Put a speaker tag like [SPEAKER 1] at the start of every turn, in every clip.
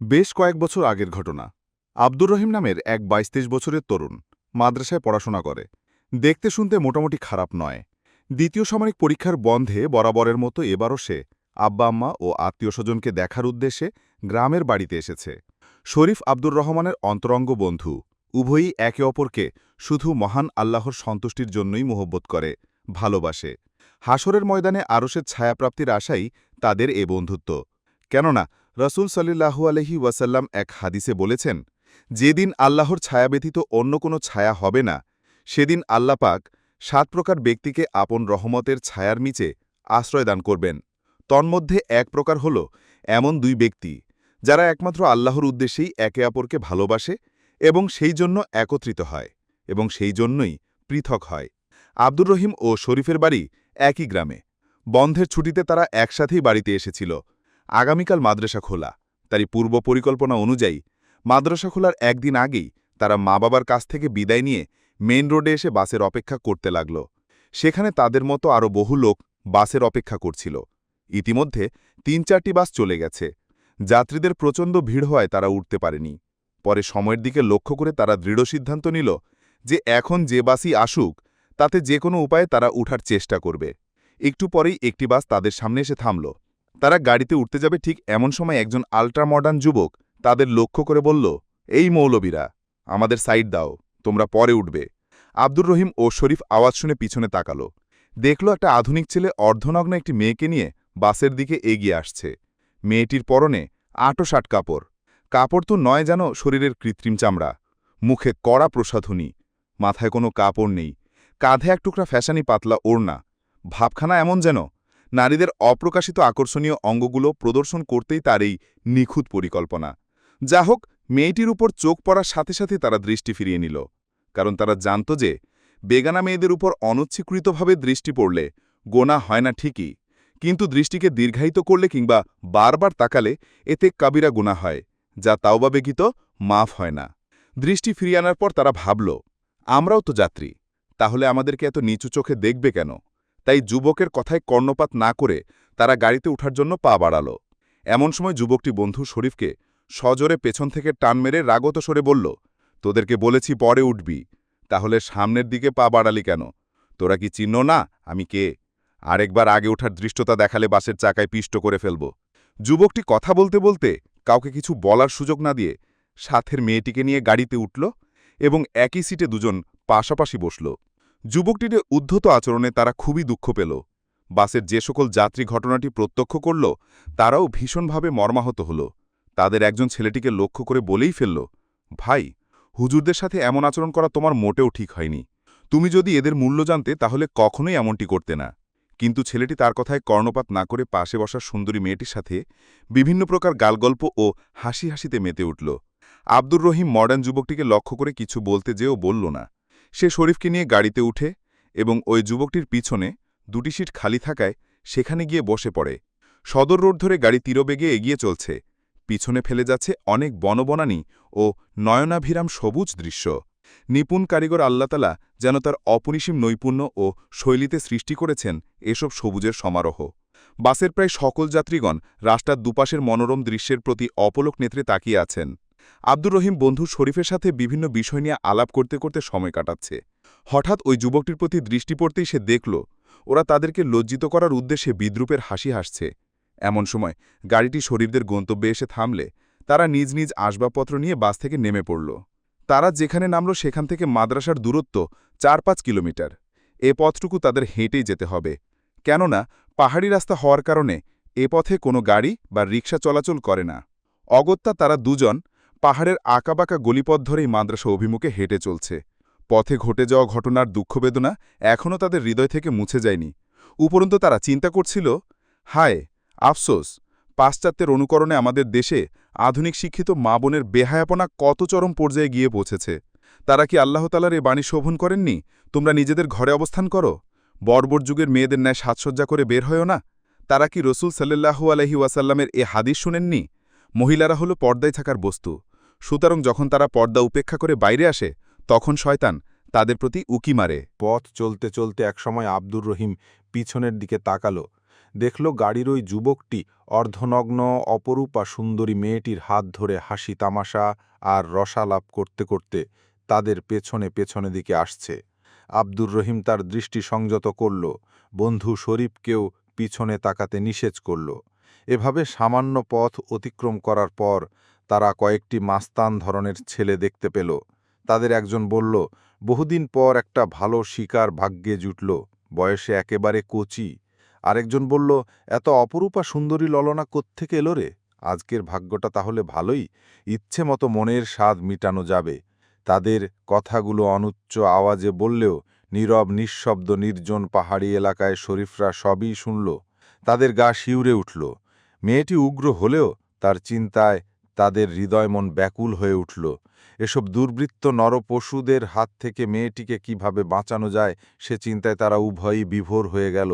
[SPEAKER 1] বেশ কয়েক বছর আগের ঘটনা। আব্দুর রহিম নামের এক বাইশ তেইশ বছরের তরুণ মাদ্রাসায় পড়াশোনা করে। দেখতে শুনতে মোটামুটি খারাপ নয়। দ্বিতীয় সামরিক পরীক্ষার বন্ধে বরাবরের মতো এবারও সে আব্বা আম্মা ও আত্মীয় স্বজনকে দেখার উদ্দেশ্যে গ্রামের বাড়িতে এসেছে। শরীফ আব্দুর রহমানের অন্তরঙ্গ বন্ধু, উভয়ই একে অপরকে শুধু মহান আল্লাহর সন্তুষ্টির জন্যই মোহব্বত করে, ভালোবাসে। হাসরের ময়দানে আরশের ছায়াপ্রাপ্তির আশাই তাদের এ বন্ধুত্ব। কেননা রসুল সাল্লাহু আলহি ওয়াসাল্লাম এক হাদিসে বলেছেন, যেদিন আল্লাহর ছায়া ব্যতীত অন্য কোনো ছায়া হবে না, সেদিন আল্লাপাক সাত প্রকার ব্যক্তিকে আপন রহমতের ছায়ার নিচে আশ্রয়দান করবেন। তন্মধ্যে এক প্রকার হল এমন দুই ব্যক্তি, যারা একমাত্র আল্লাহর উদ্দেশ্যেই একে অপরকে ভালোবাসে এবং সেই জন্য একত্রিত হয় এবং সেই জন্যই পৃথক হয়। আব্দুর রহিম ও শরীফের বাড়ি একই গ্রামে। বন্ধের ছুটিতে তারা একসাথেই বাড়িতে এসেছিল। আগামীকাল মাদ্রাসা খোলা। তারই পূর্ব পরিকল্পনা অনুযায়ী, মাদ্রাসা খোলার একদিন আগেই তারা মা বাবার কাছ থেকে বিদায় নিয়ে মেইন রোডে এসে বাসের অপেক্ষা করতে লাগল। সেখানে তাদের মতো আরও বহু লোক বাসের অপেক্ষা করছিল। ইতিমধ্যে তিন চারটি বাস চলে গেছে। যাত্রীদের প্রচণ্ড ভিড় হওয়ায় তারা উঠতে পারেনি। পরে সময়ের দিকে লক্ষ্য করে তারা দৃঢ় সিদ্ধান্ত নিল যে এখন যে বাসই আসুক, তাতে যে কোনো উপায়ে তারা উঠার চেষ্টা করবে। একটু পরেই একটি বাস তাদের সামনে এসে থামল। তারা গাড়িতে উঠতে যাবে ঠিক এমন সময় একজন আল্ট্রা মডার্ন যুবক তাদের লক্ষ্য করে বলল, এই মৌলবীরা, আমাদের সাইড দাও, তোমরা পরে উঠবে। আব্দুর রহিম ও শরীফ আওয়াজ শুনে পিছনে তাকাল। দেখল একটা আধুনিক ছেলে অর্ধনগ্ন একটি মেয়েকে নিয়ে বাসের দিকে এগিয়ে আসছে। মেয়েটির পরনে আটো ষাট কাপড়। কাপড় তো নয় যেন শরীরের কৃত্রিম চামড়া। মুখে কড়া প্রসাধনী। মাথায় কোনো কাপড় নেই। কাঁধে এক টুকরা ফ্যাশানি পাতলা ওড়না। ভাবখানা এমন যেন নারীদের অপ্রকাশিত আকর্ষণীয় অঙ্গগুলো প্রদর্শন করতেই তার এই নিখুঁত পরিকল্পনা। যা হোক, মেয়েটির উপর চোখ পড়ার সাথে সাথে তারা দৃষ্টি ফিরিয়ে নিল, কারণ তারা জানত যে বেগানা মেয়েদের উপর অনচ্ছিকৃতভাবে দৃষ্টি পড়লে গোনা হয় না ঠিকই, কিন্তু দৃষ্টিকে দীর্ঘায়িত করলে কিংবা বারবার তাকালে এতে কাবিরা গুণা হয়, যা তাওবা বেগিত মাফ হয় না। দৃষ্টি ফিরিয়ে আনার পর তারা ভাবল, আমরাও তো যাত্রী, তাহলে আমাদেরকে এত নিচু চোখে দেখবে কেন? তাই যুবকের কথায় কর্ণপাত না করে তারা গাড়িতে ওঠার জন্য পা বাড়াল। এমন সময় যুবকটি বন্ধু শরীফকে সজোরে পেছন থেকে টান মেরে রাগত সরে বলল, তোদেরকে বলেছি পরে উঠবি, তাহলে সামনের দিকে পা বাড়ালি কেন? তোরা কি চিহ্ন না? আমি কে? আরেকবার আগে ওঠার দৃষ্টতা দেখালে বাসের চাকায় পিষ্ট করে ফেলব। যুবকটি কথা বলতে বলতে কাউকে কিছু বলার সুযোগ না দিয়ে সাথের মেয়েটিকে নিয়ে গাড়িতে উঠল এবং একই সিটে দুজন পাশাপাশি বসল। যুবকটির উদ্ধত আচরণে তারা খুবই দুঃখ পেল। বাসের যে সকল যাত্রী ঘটনাটি প্রত্যক্ষ করল, তারাও ভীষণভাবে মর্মাহত হল। তাদের একজন ছেলেটিকে লক্ষ্য করে বলেই ফেলল, ভাই, হুজুরদের সাথে এমন আচরণ করা তোমার মোটেও ঠিক হয়নি। তুমি যদি এদের মূল্য জানতে, তাহলে কখনোই এমনটি করতে না। কিন্তু ছেলেটি তার কথায় কর্ণপাত না করে পাশে বসা সুন্দরী মেয়েটির সাথে বিভিন্ন প্রকার গালগল্প ও হাসি হাসিতে মেতে উঠল। আব্দুর রহিম মডার্ন যুবকটিকে লক্ষ্য করে কিছু বলতে যেও বলল না। সে শরীফকে নিয়ে গাড়িতে উঠে এবং ওই যুবকটির পিছনে দুটি সিট খালি থাকায় সেখানে গিয়ে বসে পড়ে। সদর রোড ধরে গাড়ি তীরবেগে এগিয়ে চলছে। পিছনে ফেলে যাচ্ছে অনেক বনবনানী ও নয়নাভিরাম সবুজ দৃশ্য। নিপুণ কারিগর আল্লাতালা যেন তার অপরিসীম নৈপুণ্য ও শৈলীতে সৃষ্টি করেছেন এসব সবুজের সমারোহ। বাসের প্রায় সকল যাত্রীগণ রাস্তার দুপাশের মনোরম দৃশ্যের প্রতি অপলক নেত্রে তাকিয়ে আছেন। আব্দুর রহিম বন্ধু শরীফের সাথে বিভিন্ন বিষয় নিয়ে আলাপ করতে করতে সময় কাটাচ্ছে। হঠাৎ ওই যুবকটির প্রতি দৃষ্টি পড়তেই সে দেখল, ওরা তাদেরকে লজ্জিত করার উদ্দেশ্যে বিদ্রুপের হাসি হাসছে। এমন সময় গাড়িটি শরীফদের গন্তব্যে এসে থামলে, তারা নিজ নিজ আসবাবপত্র নিয়ে বাস থেকে নেমে পড়ল। তারা যেখানে নামল সেখান থেকে মাদ্রাসার দূরত্ব চার পাঁচ কিলোমিটার। এ পথটুকু তাদের হেঁটেই যেতে হবে। কেননা, পাহাড়ি রাস্তা হওয়ার কারণে এ পথে কোনো গাড়ি বা রিক্সা চলাচল করে না। অগত্যা তারা দুজন পাহাড়ের আঁকাবাঁকা গলিপথ ধরেই মাদ্রাসা অভিমুখে হেঁটে চলছে। পথে ঘটে যাওয়া ঘটনার দুঃখবেদনা এখনও তাদের হৃদয় থেকে মুছে যায়নি। উপরন্তু তারা চিন্তা করছিল, হায়, আফসোস, পাশ্চাত্যের অনুকরণে আমাদের দেশে আধুনিক শিক্ষিত মা বোনের বেহায়াপনা কত চরম পর্যায়ে গিয়ে পৌঁছেছে। তারা কি আল্লাহতালার এ বাণী শোভন করেননি? তোমরা নিজেদের ঘরে অবস্থান করো। বর্বর যুগের মেয়েদের ন্যায় সাজসজ্জা করে বের হয়েও না। তারা কি রসুল সাল্লাহু আলহি ওয়াসাল্লামের এ হাদিস শুনেননি? মহিলারা হলো পর্দায় থাকার বস্তু। সুতরাং যখন তারা পর্দা উপেক্ষা করে বাইরে আসে, তখন শয়তান তাদের প্রতি উকি মারে।
[SPEAKER 2] পথ চলতে চলতে একসময় আব্দুর রহিম পিছনের দিকে তাকালো। দেখল গাড়ির ওই যুবকটি অর্ধনগ্ন, অপরূপা সুন্দরী মেয়েটির হাত ধরে হাসি তামাশা আর রসালাপ করতে করতে তাদের পেছনে পেছনে দিকে আসছে। আব্দুর রহিম তার দৃষ্টি সংযত করল। বন্ধু শরীফকেও পিছনে তাকাতে নিষেধ করল। এভাবে সামান্য পথ অতিক্রম করার পর তারা কয়েকটি মাস্তান ধরনের ছেলে দেখতে পেল। তাদের একজন বলল, বহুদিন পর একটা ভালো শিকার ভাগ্যে জুটল। বয়সে একেবারে কচি। আরেকজন বলল, এত অপরূপা সুন্দরী ললনা কোত্থেকে এলো রে? আজকের ভাগ্যটা তাহলে ভালোই। ইচ্ছে মতো মনের স্বাদ মিটানো যাবে। তাদের কথাগুলো অনুচ্চ আওয়াজে বললেও নীরব, নিঃশব্দ, নির্জন পাহাড়ি এলাকায় শরীফরা সবই শুনল। তাদের গা শিউরে উঠল। মেয়েটি উগ্র হলেও তার চিন্তায় তাদের হৃদয় মন ব্যাকুল হয়ে উঠল। এসব দুর্বৃত্ত নরপশুদের হাত থেকে মেয়েটিকে কীভাবে বাঁচানো যায়, সে চিন্তায় তারা উভয়ই বিভোর হয়ে গেল।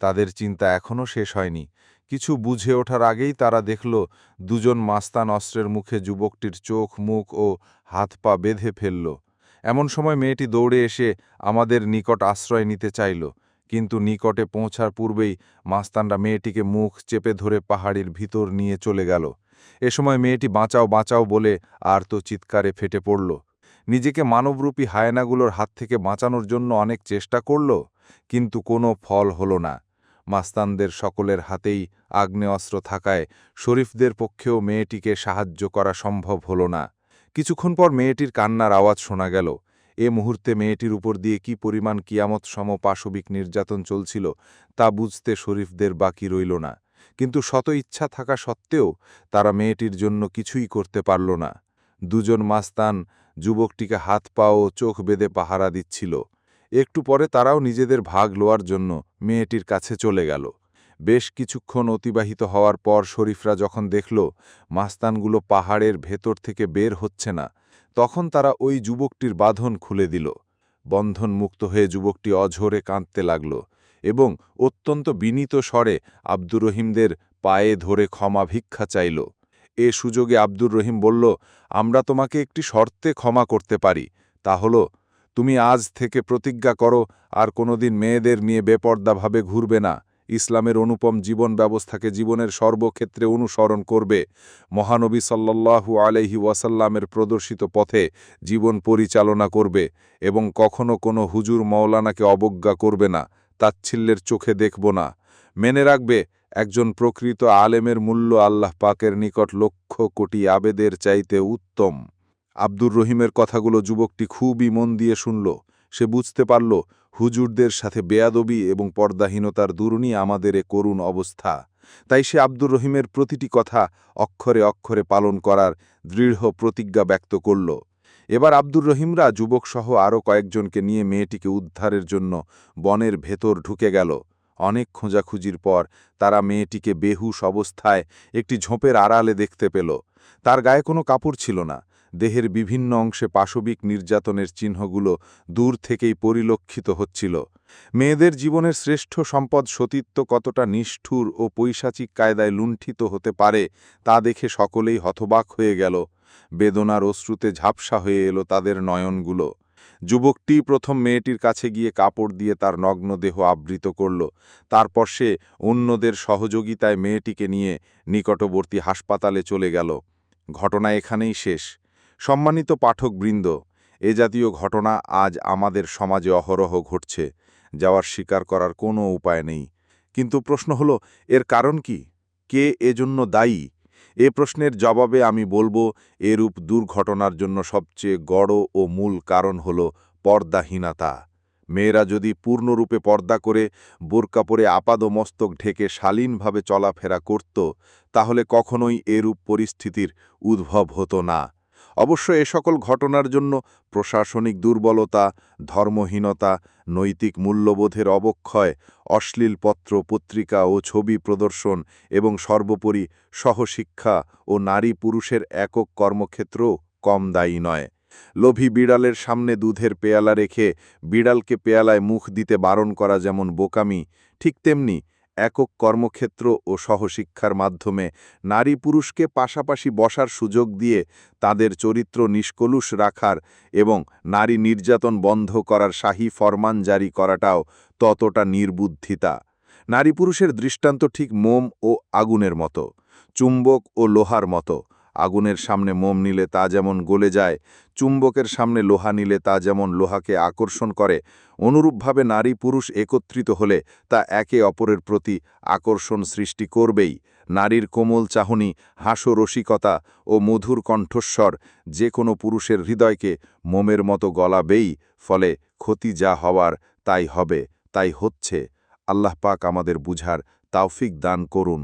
[SPEAKER 2] তাদের চিন্তা এখনও শেষ হয়নি। কিছু বুঝে ওঠার আগেই তারা দেখল, দুজন মাস্তান অস্ত্রের মুখে যুবকটির চোখ, মুখ ও হাত পা বেঁধে ফেলল। এমন সময় মেয়েটি দৌড়ে এসে আমাদের নিকট আশ্রয় নিতে চাইল, কিন্তু নিকটে পৌঁছার পূর্বেই মাস্তানরা মেয়েটিকে মুখ চেপে ধরে পাহাড়ির ভিতর নিয়ে চলে গেল। এ সময় মেয়েটি বাঁচাও বাঁচাও বলে আর তো চিৎকারে ফেটে পড়ল। নিজেকে মানবরূপী হায়নাগুলোর হাত থেকে বাঁচানোর জন্য অনেক চেষ্টা করল, কিন্তু কোনো ফল হল না। মাস্তানদের সকলের হাতেই আগ্নেয়াস্ত্র থাকায় শরীফদের পক্ষেও মেয়েটিকে সাহায্য করা সম্ভব হল না। কিছুক্ষণ পর মেয়েটির কান্নার আওয়াজ শোনা গেল। এ মুহূর্তে মেয়েটির উপর দিয়ে কি পরিমাণ কিয়ামত সম পাশবিক নির্যাতন চলছিল তা বুঝতে শরীফদের বাকি রইল না। কিন্তু শত ইচ্ছা থাকা সত্ত্বেও তারা মেয়েটির জন্য কিছুই করতে পারল না। দুজন মাস্তান যুবকটিকে হাত পা ও চোখ বেঁধে পাহারা দিচ্ছিল। একটু পরে তারাও নিজেদের ভাগ লোয়ার জন্য মেয়েটির কাছে চলে গেল। বেশ কিছুক্ষণ অতিবাহিত হওয়ার পর শরীফরা যখন দেখল মাস্তানগুলো পাহাড়ের ভেতর থেকে বের হচ্ছে না, তখন তারা ওই যুবকটির বাঁধন খুলে দিল। বন্ধন মুক্ত হয়ে যুবকটি অঝরে কাঁদতে লাগল। এবং অত্যন্ত বিনীত স্বরে আব্দুর রহিমদের পায়ে ধরে ক্ষমা ভিক্ষা চাইল। এ সুযোগে আব্দুর রহিম বলল, আমরা তোমাকে একটি শর্তে ক্ষমা করতে পারি। তা হল, তুমি আজ থেকে প্রতিজ্ঞা করো, আর কোনোদিন মেয়েদের নিয়ে বেপর্দাভাবে ঘুরবে না। ইসলামের অনুপম জীবন ব্যবস্থাকে জীবনের সর্বক্ষেত্রে অনুসরণ করবে। মহানবী সাল্লাল্লাহু আলহি ওয়াসাল্লামের প্রদর্শিত পথে জীবন পরিচালনা করবে এবং কখনো কোনো হুজুর মৌলানাকে অবজ্ঞা করবে না। তাচ্ছিল্যের চোখে দেখব না। মেনে রাখবে, একজন প্রকৃত আলেমের মূল্য আল্লাহ পাকের নিকট লক্ষ কোটি আবেদের চাইতে উত্তম। আব্দুর রহিমের কথাগুলো যুবকটি খুবই মন দিয়ে শুনল। সে বুঝতে পারল, হুজুরদের সাথে বেয়াদবি এবং পর্দাহীনতার দুরুনি আমাদের এ করুণ অবস্থা। তাই সে আব্দুর রহিমের প্রতিটি কথা অক্ষরে অক্ষরে পালন করার দৃঢ় প্রতিজ্ঞা ব্যক্ত করল। এবার আব্দুর রহিমরা যুবকসহ আরও কয়েকজনকে নিয়ে মেয়েটিকে উদ্ধারের জন্য বনের ভেতর ঢুকে গেল। অনেক খোঁজাখুঁজির পর তারা মেয়েটিকে বেহুশ অবস্থায় একটি ঝোপের আড়ালে দেখতে পেল। তার গায়ে কোনো কাপড় ছিল না। দেহের বিভিন্ন অংশে পাশবিক নির্যাতনের চিহ্নগুলো দূর থেকেই পরিলক্ষিত হচ্ছিল। মেয়েদের জীবনের শ্রেষ্ঠ সম্পদ সতীত্ব কতটা নিষ্ঠুর ও পৈশাচিক কায়দায় লুণ্ঠিত হতে পারে তা দেখে সকলেই হতবাক হয়ে গেল। বেদনার অশ্রুতে ঝাপসা হয়ে এলো তাদের নয়নগুলো। যুবকটি প্রথম মেয়েটির কাছে গিয়ে কাপড় দিয়ে তার নগ্ন দেহ আবৃত করল। তারপর সে অন্যদের সহযোগিতায় মেয়েটিকে নিয়ে নিকটবর্তী হাসপাতালে চলে গেল। ঘটনা এখানেই শেষ। সম্মানিত পাঠকবৃন্দ, এ জাতীয় ঘটনা আজ আমাদের সমাজে অহরহ ঘটছে, যাওয়ার স্বীকার করার কোনো উপায় নেই। কিন্তু প্রশ্ন হল, এর কারণ কি? কে এজন্য দায়ী? এ প্রশ্নের জবাবে আমি বলব, এরূপ দুর্ঘটনার জন্য সবচেয়ে গড় ও মূল কারণ হল পর্দাহীনতা। মেয়েরা যদি পূর্ণরূপে পর্দা করে, বোরকা পরে আপাদ মস্তক ঢেকে শালীনভাবে চলাফেরা করত, তাহলে কখনোই এরূপ পরিস্থিতির উদ্ভব হতো না। অবশ্য এ সকল ঘটনার জন্য প্রশাসনিক দুর্বলতা, ধর্মহীনতা, নৈতিক মূল্যবোধের অবক্ষয়, অশ্লীল পত্র, পত্রিকা ও ছবি প্রদর্শন এবং সর্বোপরি সহশিক্ষা ও নারী পুরুষের একক কর্মক্ষেত্রও কম দায়ী নয়। লোভী বিড়ালের সামনে দুধের পেয়ালা রেখে বিড়ালকে পেয়ালায় মুখ দিতে বারণ করা যেমন বোকামি, ঠিক তেমনি একক কর্মক্ষেত্র ও সহশিক্ষার মাধ্যমে নারী পুরুষকে পাশাপাশি বসার সুযোগ দিয়ে তাদের চরিত্র নিষ্কলুষ রাখার এবং নারী নির্যাতন বন্ধ করার শাহী ফরমান জারি করাটাও ততটা নির্বুদ্ধিতা। নারী পুরুষের দৃষ্টান্ত ঠিক মোম ও আগুনের মতো, চুম্বক ও লোহার মতো। আগুনের সামনে মোম নিলে তা যেমন গলে যায়, চুম্বকের সামনে লোহা নিলে তা যেমন লোহাকে আকর্ষণ করে, অনুরূপভাবে নারী পুরুষ একত্রিত হলে তা একে অপরের প্রতি আকর্ষণ সৃষ্টি করবেই। নারীর কোমল চাহনি, হাস্যরসিকতা ও মধুর কণ্ঠস্বর যে কোনো পুরুষের হৃদয়কে মোমের মতো গলাবেই, ফলে ক্ষতি যা হওয়ার তাই হবে, তাই হচ্ছে। আল্লাহ পাক আমাদের বুঝার তাওফিক দান করুন।